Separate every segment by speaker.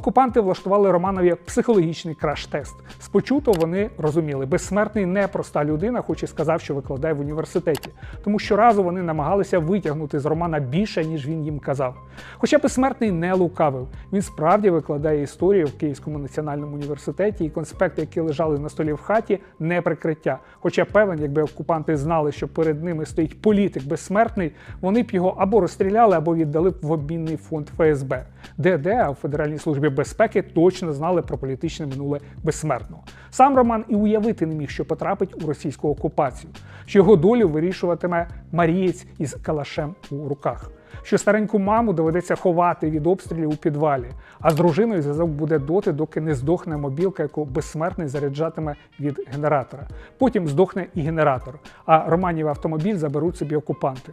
Speaker 1: Окупанти влаштували Романові психологічний краш-тест. Спочуто вони розуміли, безсмертний не проста людина, хоч і сказав, що викладає в університеті. Тому щоразу вони намагалися витягнути з Романа більше, ніж він їм казав. Хоча безсмертний не лукавив. Він справді викладає історію в Київському національному університеті, і конспекти, які лежали на столі в хаті, не прикриття. Хоча певен, якби окупанти знали, що перед ними стоїть політик безсмертний, вони б його або розстріляли, або віддали б в обмінний фонд ФСБ. ДД, а в Федеральній службі безпеки точно знали про політичне минуле безсмертного. Сам Роман і уявити не міг, що потрапить у російську окупацію, що його долю вирішуватиме марієць із калашем у руках. Що стареньку маму доведеться ховати від обстрілів у підвалі, а з дружиною зв'язок буде доти, доки не здохне мобілка, яку безсмертний заряджатиме від генератора. Потім здохне і генератор, а Романів автомобіль заберуть собі окупанти.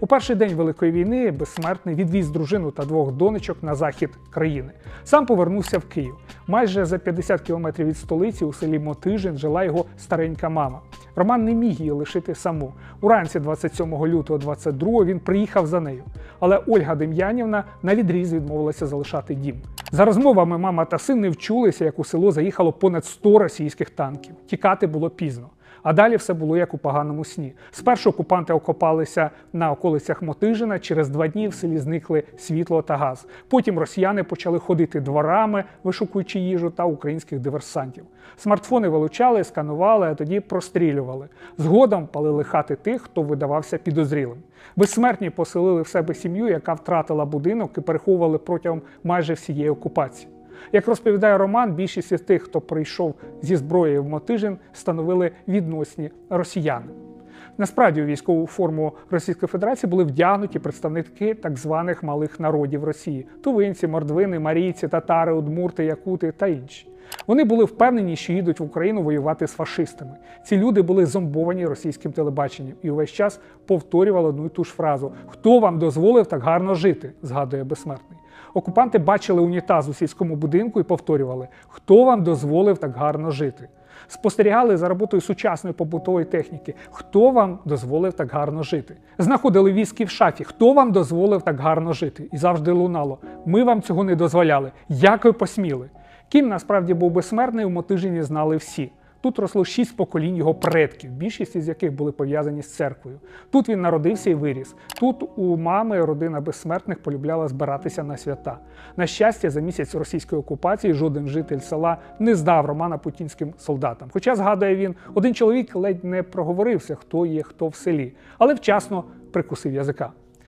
Speaker 1: У перший день Великої війни безсмертний відвіз дружину та двох донечок на захід країни. Сам повернувся в Київ. Майже за 50 кілометрів від столиці у селі Мотижин жила його старенька мама. Роман не міг її лишити саму. Уранці 27 лютого 22 він приїхав за нею. Але Ольга Дем'янівна на відріз відмовилася залишати дім. За розмовами мама та син не вчулися, як у село заїхало понад 100 російських танків. Тікати було пізно. А далі все було як у поганому сні. Спершу окупанти окопалися на околицях Мотижина. Через два дні в селі зникли світло та газ. Потім росіяни почали ходити дворами, вишукуючи їжу та українських диверсантів. Смартфони вилучали, сканували, а тоді прострілювали. Згодом палили хати тих, хто видавався підозрілим. Безсмертні поселили в себе сім'ю, яка втратила будинок і переховували протягом майже всієї окупації. Як розповідає Роман, більшість із тих, хто прийшов зі зброєю в Мотижин, становили відносні росіяни. Насправді у військову форму Російської Федерації були вдягнуті представники так званих малих народів Росії: тувинці, мордвини, марійці, татари, удмурти, якути та інші. Вони були впевнені, що їдуть в Україну воювати з фашистами. Ці люди були зомбовані російським телебаченням і увесь час повторювали одну і ту ж фразу: Хто вам дозволив так гарно жити? згадує безсмертний. Окупанти бачили унітаз у сільському будинку і повторювали: Хто вам дозволив так гарно жити? Спостерігали за роботою сучасної побутової техніки. Хто вам дозволив так гарно жити? Знаходили віскі в шафі. Хто вам дозволив так гарно жити? І завжди лунало. Ми вам цього не дозволяли. Як ви посміли? Кім насправді був безсмертний, у Мотижині знали всі. Тут росло шість поколінь його предків, більшість із яких були пов'язані з церквою. Тут він народився і виріс. Тут у мами родина безсмертних полюбляла збиратися на свята. На щастя, за місяць російської окупації жоден житель села не здав Романа путінським солдатам. Хоча, згадує він, один чоловік ледь не проговорився, хто є хто в селі, але вчасно прикусив язика.